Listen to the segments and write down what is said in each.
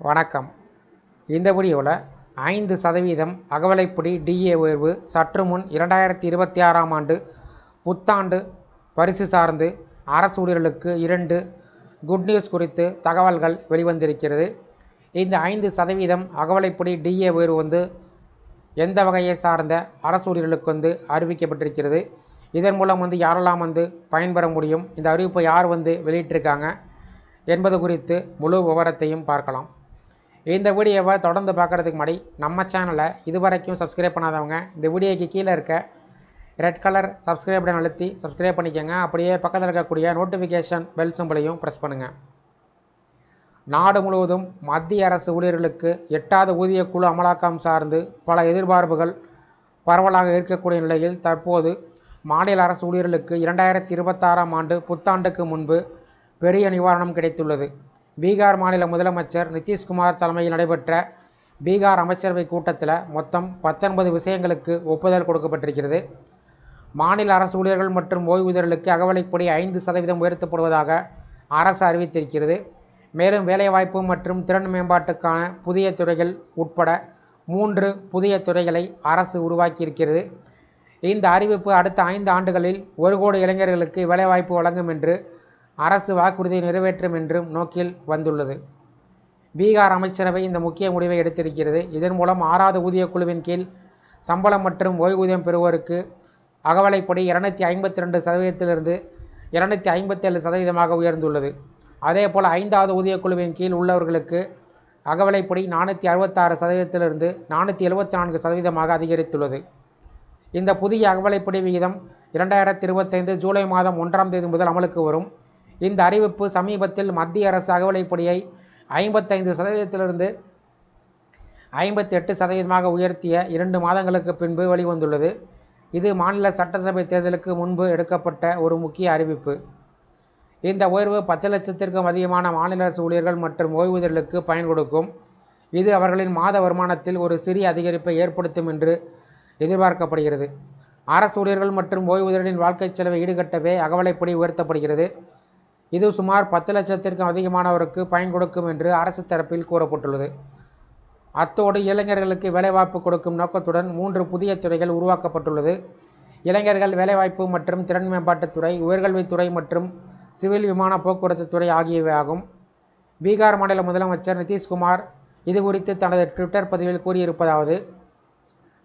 வணக்கம். இந்த வீடியோவில் ஐந்து சதவீதம் அகவலைப்படி டிஏ உயர்வு சற்று முன் இரண்டாயிரத்தி இருபத்தி ஆறாம் ஆண்டு புத்தாண்டு பரிசு சார்ந்து அரசு ஊழியர்களுக்கு இரண்டு குட் நியூஸ் குறித்து தகவல்கள் வெளிவந்திருக்கிறது. இந்த ஐந்து சதவீதம் அகவலைப்படி டிஏ உயர்வு வந்து எந்த வகையை சார்ந்த அரசு ஊழியர்களுக்கு வந்து அறிவிக்கப்பட்டிருக்கிறது? இதன் மூலம் வந்து யாரெல்லாம் வந்து பயன்பெற முடியும்? இந்த அறிவிப்பை யார் வந்து வெளியிட்டிருக்காங்க? என்பது குறித்து முழு விவரத்தையும் பார்க்கலாம். இந்த வீடியோவை தொடர்ந்து பார்க்குறதுக்கு முன்னாடி நம்ம சேனலை இதுவரைக்கும் சப்ஸ்கிரைப் பண்ணாதவங்க இந்த வீடியோக்கு கீழே இருக்க ரெட் கலர் சப்ஸ்கிரைப் பட்டன் அழுத்தி சப்ஸ்கிரைப் பண்ணிக்கோங்க. அப்படியே பக்கத்தில் இருக்கக்கூடிய நோட்டிஃபிகேஷன் பெல் சிம்பிளையும் ப்ரெஸ் பண்ணுங்கள் நாடு முழுவதும் மத்திய அரசு ஊழியர்களுக்கு எட்டாவது ஊதியக் குழு அமலாக்கம் சார்ந்து பல எதிர்பார்ப்புகள் பரவலாக இருக்கக்கூடிய நிலையில் தற்போது மாநில அரசு ஊழியர்களுக்கு இரண்டாயிரத்தி இருபத்தாறாம் ஆண்டு புத்தாண்டுக்கு முன்பு பெரிய நிவாரணம் கிடைத்துள்ளது. பீகார் மாநில முதலமைச்சர் நிதிஷ்குமார் தலைமையில் நடைபெற்ற பீகார் அமைச்சரவை கூட்டத்தில் மொத்தம் பத்தொன்பது விஷயங்களுக்கு ஒப்புதல் கொடுக்கப்பட்டிருக்கிறது. மாநில அரசு ஊழியர்கள் மற்றும் ஓய்வூதியர்களுக்கு அகவலைப்படி ஐந்து சதவீதம் உயர்த்தப்படுவதாக அரசு அறிவித்திருக்கிறது. மேலும் வேலைவாய்ப்பு மற்றும் திறன் மேம்பாட்டுக்கான புதிய துறைகள் உட்பட மூன்று புதிய துறைகளை அரசு உருவாக்கியிருக்கிறது. இந்த அறிவிப்பு அடுத்த ஐந்து ஆண்டுகளில் ஒரு கோடி இளைஞர்களுக்கு வேலைவாய்ப்பு வழங்கும் என்று அரசு வாக்குறுதியை நிறைவேற்றும் என்றும் நோக்கில் வந்துள்ளது. பீகார் அமைச்சரவை இந்த முக்கிய முடிவை எடுத்திருக்கிறது. இதன் மூலம் ஆறாவது ஊதியக்குழுவின் கீழ் சம்பளம் மற்றும் ஓய்வூதியம் பெறுவோருக்கு அகவலைப்படி இரநூத்தி ஐம்பத்தி ரெண்டு சதவீதத்திலிருந்து இரநூத்தி ஐம்பத்தேழு சதவீதமாக உயர்ந்துள்ளது. அதேபோல் ஐந்தாவது ஊதியக்குழுவின் கீழ் உள்ளவர்களுக்கு அகவலைப்படி நானூற்றி அறுபத்தாறு சதவீதத்திலிருந்து நானூற்றி எழுபத்தி நான்கு சதவீதமாக அதிகரித்துள்ளது. இந்த புதிய அகவலைப்படி விகிதம் இரண்டாயிரத்தி இருபத்தைந்து ஜூலை மாதம் ஒன்றாம் தேதி முதல் அமலுக்கு வரும். இந்த அறிவிப்பு சமீபத்தில் மத்திய அரசு அகவலைப்படியை ஐம்பத்தைந்து சதவீதத்திலிருந்து ஐம்பத்தி எட்டு சதவீதமாக உயர்த்திய இரண்டு மாதங்களுக்கு பின்பு வெளிவந்துள்ளது. இது மாநில சட்டசபை தேர்தலுக்கு முன்பு எடுக்கப்பட்ட ஒரு முக்கிய அறிவிப்பு. இந்த உயர்வு பத்து லட்சத்திற்கும் அதிகமான மாநில அரசு ஊழியர்கள் மற்றும் ஓய்வூதியர்களுக்கு பயன் கொடுக்கும். இது அவர்களின் மாத வருமானத்தில் ஒரு சிறிய அதிகரிப்பை ஏற்படுத்தும் என்று எதிர்பார்க்கப்படுகிறது. அரசு ஊழியர்கள் மற்றும் ஓய்வூதியர்களின் வாழ்க்கை செலவை ஈடுகட்டவே அகவலைப்படி உயர்த்தப்படுகிறது. இது சுமார் பத்து லட்சத்திற்கும் அதிகமானவருக்கு பயன் கொடுக்கும் என்று அரசு தரப்பில் கூறப்பட்டுள்ளது. அத்தோடு இளைஞர்களுக்கு வேலைவாய்ப்பு கொடுக்கும் நோக்கத்துடன் மூன்று புதிய துறைகள் உருவாக்கப்பட்டுள்ளது. இளைஞர்கள் வேலைவாய்ப்பு மற்றும் திறன் மேம்பாட்டுத்துறை உயர்கல்வித்துறை மற்றும் சிவில் விமான போக்குவரத்து துறை ஆகியவை ஆகும். பீகார் மாநில முதலமைச்சர் நிதிஷ்குமார் இது குறித்து தனது ட்விட்டர் பதிவில் கூறியிருப்பதாவது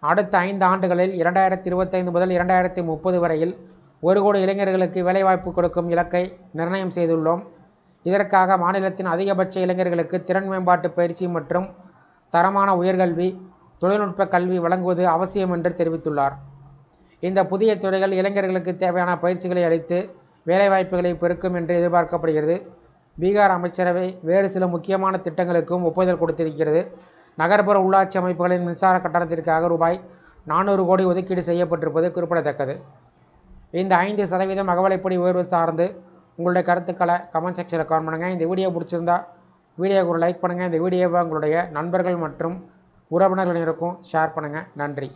அடுத்த ஐந்து ஆண்டுகளில் இரண்டாயிரத்தி இருபத்தைந்து முதல் இரண்டாயிரத்தி முப்பது வரையில் ஒரு கோடி இளைஞர்களுக்கு வேலைவாய்ப்பு கொடுக்கும் இலக்கை நிர்ணயம் செய்துள்ளோம். இதற்காக மாநிலத்தின் அதிகபட்ச இளைஞர்களுக்கு திறன் மேம்பாட்டு பயிற்சி மற்றும் தரமான உயர்கல்வி தொழில்நுட்ப கல்வி வழங்குவது அவசியம் என்று தெரிவித்துள்ளார். இந்த புதிய துறைகள் இளைஞர்களுக்கு தேவையான பயிற்சிகளை அளித்து வேலைவாய்ப்புகளை பெருக்கும் என்று எதிர்பார்க்கப்படுகிறது. பீகார் அமைச்சரவை வேறு சில முக்கியமான திட்டங்களுக்கும் ஒப்புதல் கொடுத்திருக்கிறது. நகர்ப்புற உள்ளாட்சி அமைப்புகளின் மின்சார கட்டணத்திற்காக ரூபாய் நானூறு கோடி ஒதுக்கீடு செய்யப்பட்டிருப்பது குறிப்பிடத்தக்கது. இந்த ஐந்து சதவீதம் அகவலைப்படி உயர்வு சார்ந்து உங்களுடைய கருத்துக்களை கமெண்ட் செக்ஷனில் கமெண்ட் பண்ணுங்கள் இந்த வீடியோ பிடிச்சிருந்தா வீடியோவுக்கு ஒரு லைக் பண்ணுங்கள் இந்த வீடியோவை உங்களுடைய நண்பர்கள் மற்றும் உறவினர்கள் ஷேர் பண்ணுங்கள் நன்றி.